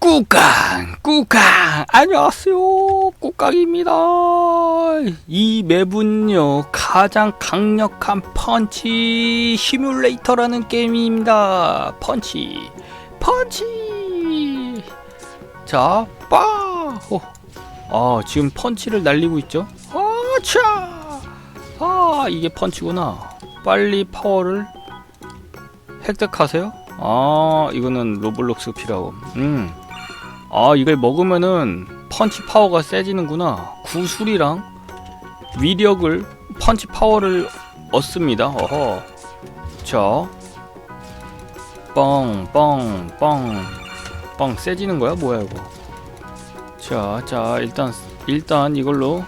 꾸깡 꾸깡. 안녕하세요. 꾸깡입니다. 이 맵은요 가장 강력한 펀치 시뮬레이터라는 게임입니다. 펀치 펀치. 자 빠! 어. 아 지금 펀치를 날리고 있죠? 아차. 아 이게 펀치구나. 빨리 파워를 획득하세요. 아 이거는 로블록스 필요하고 음 아 이걸 먹으면은 펀치 파워가 세지는구나. 구술이랑 위력을 펀치 파워를 얻습니다. 어허. 자 뻥뻥뻥뻥 세지는 거야? 뭐야 이거? 자 자 일단 일단 이걸로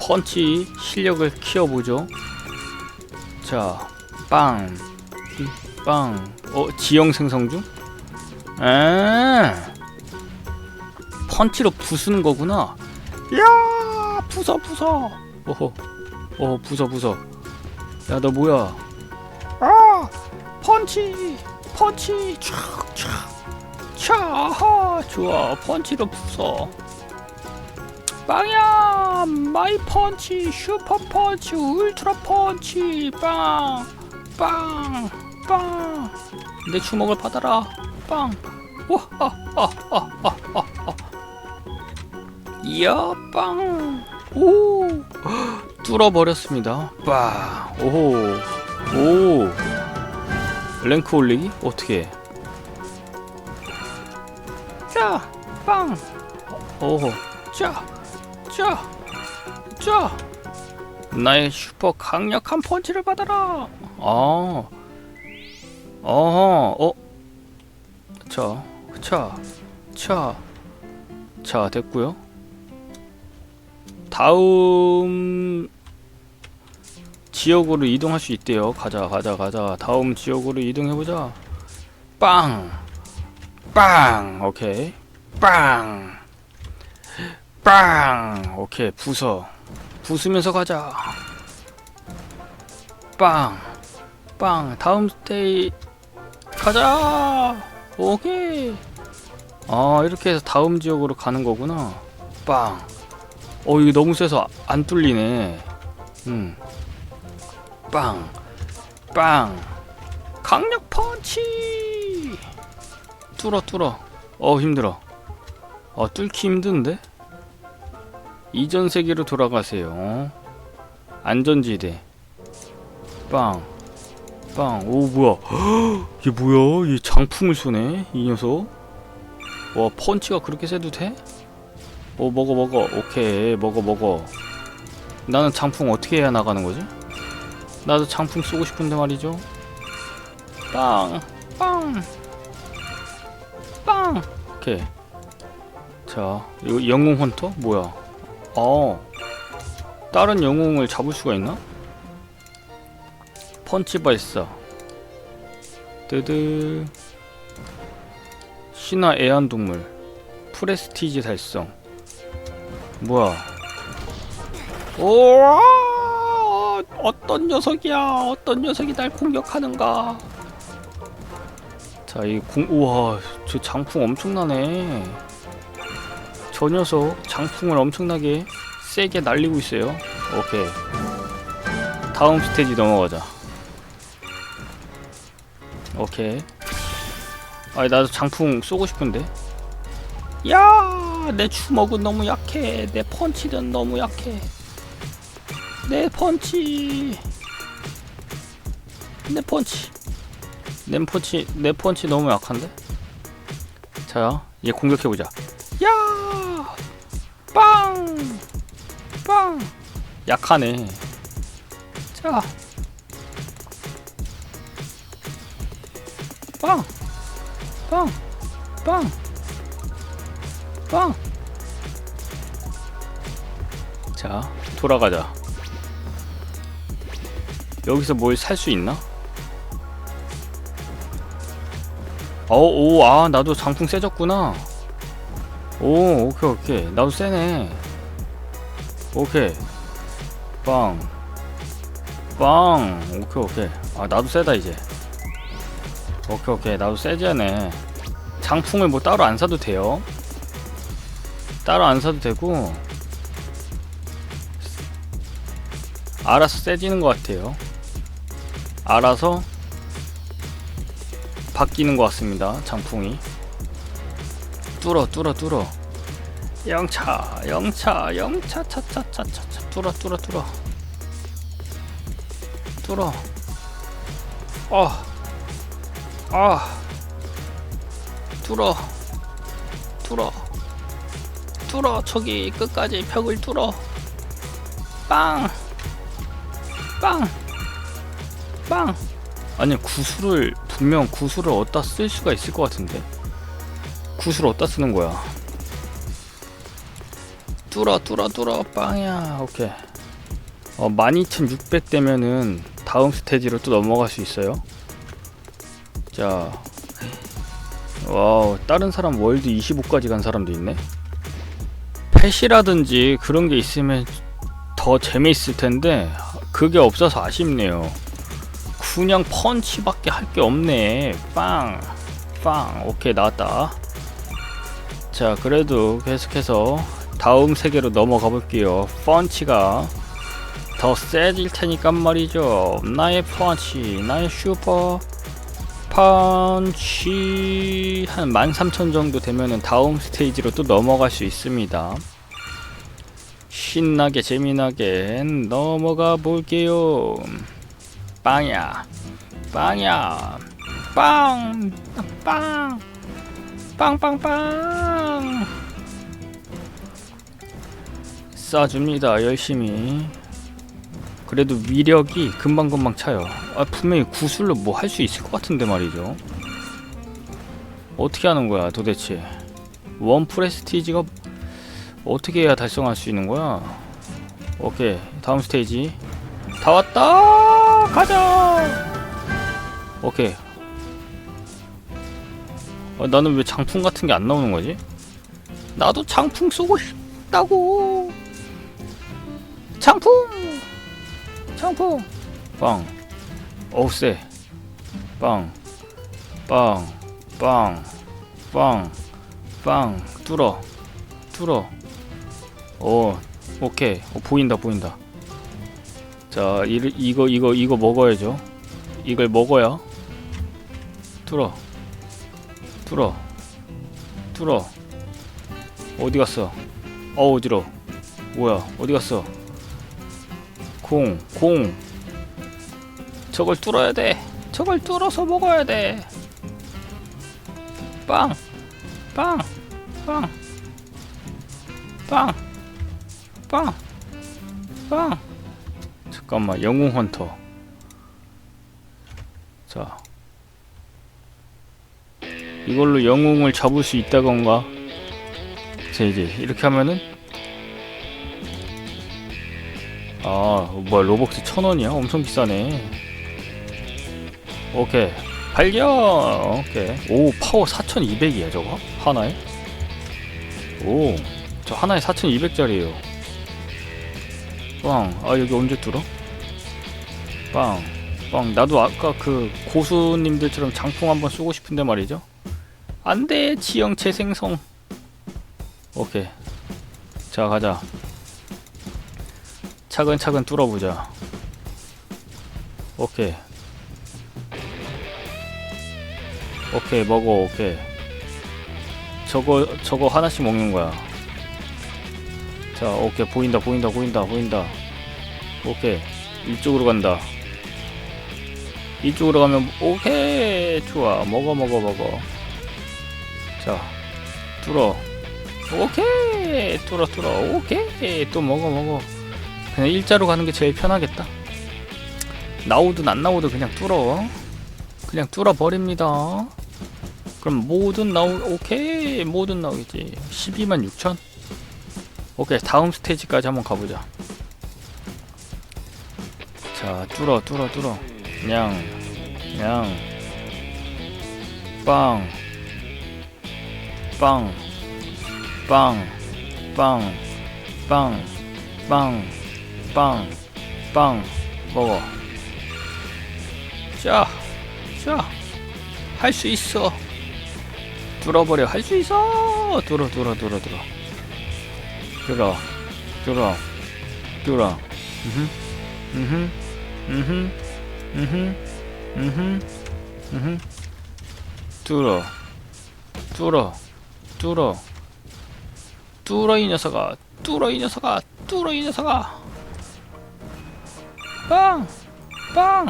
펀치 실력을 키워보죠. 자 빵. 빵. 어, 지형 생성 중? 아. 펀치로 부수는 거구나. 야, 부숴 부숴. 오호. 어, 부숴 부숴. 야, 너 뭐야? 아, 펀치. 펀치. 촥촥. 차. 좋아. 펀치로 부숴. 빵야! 마이 펀치, 슈퍼 펀치, 울트라 펀치, 빵, 빵. 빵! 내 주먹을 받아라. 빵! 이야 빵! 오! 뚫어 버렸습니다. 빵! 오호! 오! 랭크 올리기 어떻게? 해? 자! 빵! 오호! 자! 자! 자! 나의 슈퍼 강력한 펀치를 받아라. 아. 어허, 어? 자, 차, 차, 자, 됐고요 다음 지역으로 이동할 수 있대요. 가자, 가자, 가자. 다음 지역으로 이동해보자. 빵! 빵! 오케이. 빵! 빵! 오케이, 부숴. 부수면서 가자. 빵! 빵! 다음 스테이 가자 오케이 아 이렇게 해서 다음 지역으로 가는 거구나 빵 어 이거 너무 세서 안 뚫리네 음. 빵, 빵, 강력 펀치. 뚫어, 뚫어. 어 힘들어. 어 뚫기 힘든데? 이전 세계로 돌아가세요. 안전지대. 빵. 빵. 오 뭐야? 이게 뭐야? 이 장풍을 쏘네 이 녀석. 와 펀치가 그렇게 세도 돼? 오 먹어 먹어. 오케이 먹어 먹어. 나는 장풍 어떻게 해야 나가는 거지? 나도 장풍 쏘고 싶은데 말이죠. 빵, 빵, 빵. 오케이. 자, 이거 영웅 헌터 뭐야? 어, 다른 영웅을 잡을 수가 있나? 펀치 발사. 뜨드. 신화 애완동물. 프레스티지 달성. 뭐야? 오와 어떤 녀석이야? 어떤 녀석이 날 공격하는가? 자, 이 공, 우와, 저 장풍 엄청나네. 저 녀석 장풍을 엄청나게 세게 날리고 있어요. 오케이. 다음 스테이지 넘어가자. 오케이. 아, 나도 장풍 쏘고 싶은데. 야, 내 주먹은 너무 약해. 내 펀치는 너무 약해. 내 펀치. 내 펀치. 내 펀치, 내 펀치 너무 약한데? 자, 얘 공격해보자. 야! 빵! 빵! 약하네. 자. 빵! 빵! 빵! 빵! 자, 돌아가자. 여기서 뭘 살 수 있나? 어, 오, 아, 나도 장풍 세졌구나. 오, 오케이, 오케이. 나도 세네. 오케이. 빵. 빵. 오케이, 오케이. 아, 나도 세다, 이제. 오케이, 오케이. 나도 세지네. 장풍을 뭐 따로 안 사도 돼요. 따로 안 사도 되고 알아서 세지는 것 같아요. 알아서 바뀌는 것 같습니다. 장풍이 뚫어 뚫어 뚫어 영차 영차 영차 차차차차차 뚫어 뚫어 뚫어 뚫어 어. 아 뚫어. 뚫어. 뚫어. 저기 끝까지 벽을 뚫어. 빵. 빵! 빵! 아니 구슬을 분명 구슬을 어디다 쓸 수가 있을 것 같은데. 구슬을 어디다 쓰는 거야? 뚫어 뚫어 뚫어. 빵이야. 오케이. 어 12600 되면은 다음 스테이지로 또 넘어갈 수 있어요 자 와우 다른 사람 월드 25까지 간 사람도 있네 펫이라든지 그런 게 있으면 더 재미있을 텐데 그게 없어서 아쉽네요. 그냥 펀치밖에 할 게 없네. 빵, 빵. 오케이 나왔다. 자, 그래도 계속해서 다음 세계로 넘어가 볼게요. 펀치가 더 세질 테니까 말이죠. 나의 펀치, 나의 슈퍼 펀치 한 13,000 정도 되면은 다음 스테이지로 또 넘어갈 수 있습니다. 신나게 재미나게 넘어가 볼게요. 빵야, 빵야, 빵, 빵, 빵빵빵. 쏴줍니다 열심히. 그래도 위력이 금방금방 차요. 아, 분명히 구슬로 뭐 할 수 있을 것 같은데 말이죠. 어떻게 하는 거야 도대체? 원 프레스티지가 어떻게 해야 달성할 수 있는 거야? 오케이 다음 스테이지 다 왔다 가자 오케이 어, 나는 왜 장풍 같은 게 안 나오는 거지? 나도 장풍 쏘고 싶다고 장풍 장풍 빵 어우 세빵 빵, 빵, 빵, 빵, 뚫어, 뚫어. 오, 오케이. 어, 보인다, 보인다. 자, 이, 이거, 이거, 이거 먹어야죠. 이걸 먹어야. 뚫어, 뚫어, 뚫어. 어디 갔어? 어, 어지러. 뭐야? 어디 갔어? 공, 공. 저걸 뚫어야 돼. 저걸 뚫어서 먹어야 돼. 빵, 빵, 빵, 빵, 빵, 빵. 잠깐만, 영웅 헌터. 자, 이걸로 영웅을 잡을 수 있다건가? 자, 이제 이렇게 하면은 아, 뭐야 로벅스 천 원이야? 엄청 비싸네. 오케이. 발견! 오케이. 오, 파워 4200이야, 저거? 하나에? 오, 저 하나에 4200짜리에요. 빵. 아, 여기 언제 뚫어? 빵. 빵. 나도 아까 그 고수님들처럼 장풍 한번 쏘고 싶은데 말이죠. 안 돼, 지형 재생성. 오케이. 자, 가자. 차근차근 뚫어보자. 오케이. 오케이 먹어 오케이. 저거 저거 하나씩 먹는 거야. 자 오케이. 보인다 보인다 보인다 보인다. 오케이. 이쪽으로 간다. 이쪽으로 가면 오케이. 좋아. 먹어 먹어 먹어. 자 뚫어. 오케이. 뚫어 뚫어. 오케이. 또 먹어 먹어 그냥 일자로 가는 게 제일 편하겠다 나오든 안 나오든 그냥 뚫어 그냥 뚫어 버립니다. 그럼 뭐든 나오 오케이 뭐든 나오겠지. 12만 6천. 오케이 다음 스테이지까지 한번 가보자. 자 뚫어 뚫어 뚫어. 냥 냥. 빵. 빵. 빵. 빵. 빵. 빵. 빵. 빵. 먹어. 자. 자, 할 수 있어. 뚫어버려 할 수 있어 뚫어 뚫어 뚫어 뚫어 뚫어 뚫어 뚫어 음흠 음흠 음흠 음흠 음흠 음흠 뚫어 뚫어 뚫어 뚫어 이 녀석아 뚫어 이 녀석아 뚫어 이 녀석아 빵! 빵!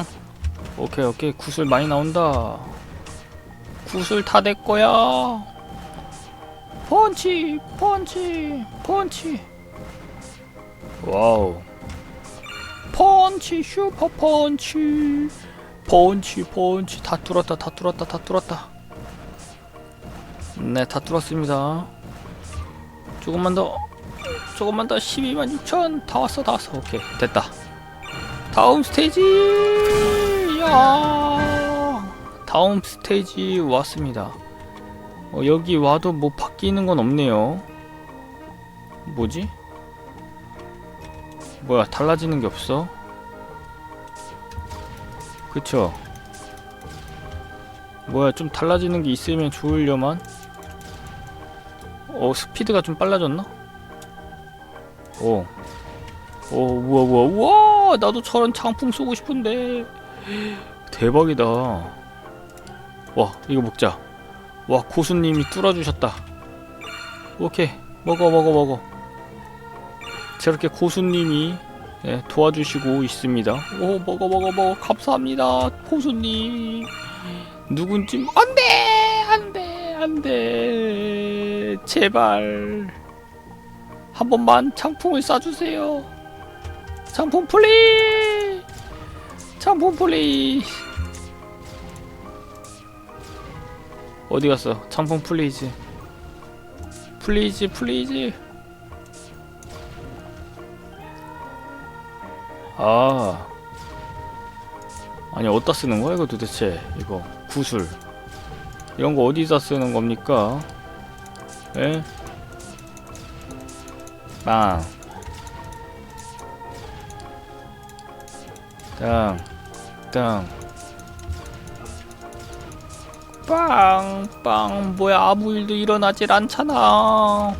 오케이 오케이. 구슬 많이 나온다. 구슬 다 내 거야. 펀치! 펀치! 펀치! 와우. 펀치! 슈퍼 펀치! 펀치 펀치. 다 뚫었다 다 뚫었다 다 뚫었다. 네다 뚫었습니다. 조금만 더 조금만 더. 12만 6천. 다 왔어 다 왔어. 오케이 됐다 다음 스테이지! 야! 다음 스테이지 왔습니다. 어, 여기 와도 뭐 바뀌는 건 없네요. 뭐지? 뭐야 달라지는 게 없어? 그쵸? 뭐야 좀 달라지는 게 있으면 좋으려만? 어 스피드가 좀 빨라졌나? 오 오 우와 우와 우와 나도 저런 장풍 쏘고 싶은데. 대박이다. 와 이거 먹자. 와 고수님이 뚫어주셨다. 오케이 먹어 먹어 먹어. 저렇게 고수님이 예, 도와주시고 있습니다. 오 먹어 먹어 먹어. 감사합니다 고수님. 누군지 안 돼 안 돼 안 돼. 제발. 한 번만 장풍을 쏴주세요 장풍 플리! 장풍 플리! 어디 갔어? 장풍 플리즈 플리즈 플리즈 아. 아니 어디다 쓰는 거야 이거 도대체? 이거 구슬. 이런 거 어디다 쓰는 겁니까? 에? 빵 땅, 땅. 빵, 빵. 뭐야, 아무 일도 일어나질 않잖아.